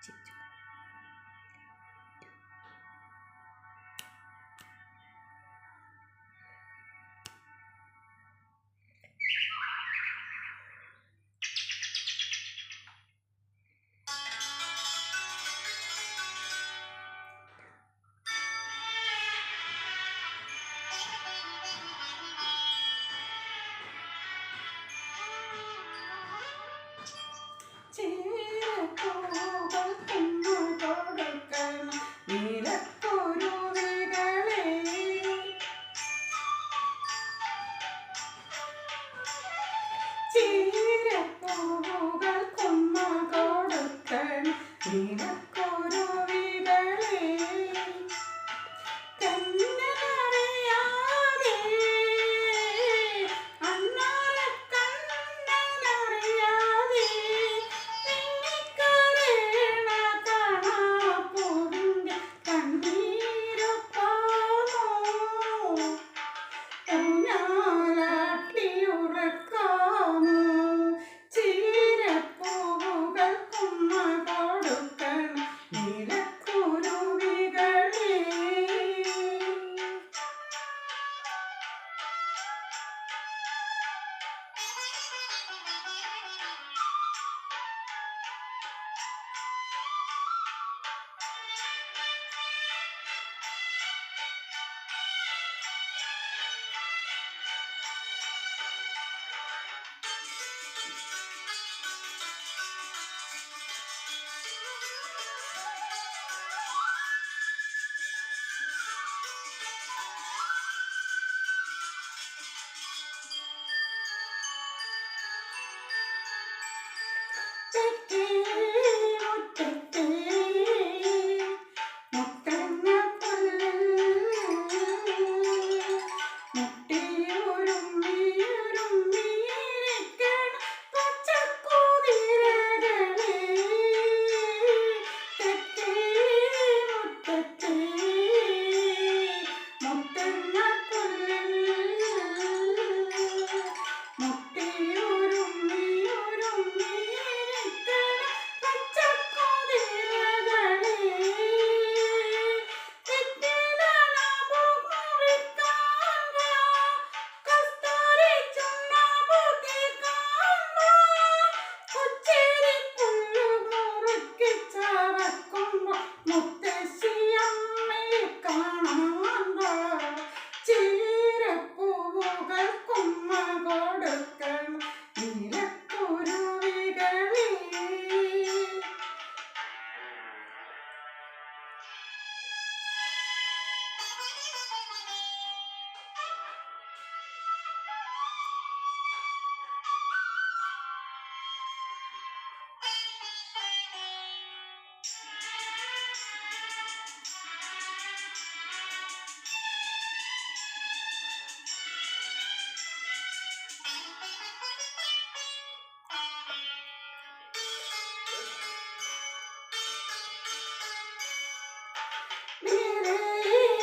解决。ചീരപ്പൂകൾ comma കൊടുക്കണം do, do. നിറവാനത്തിൽ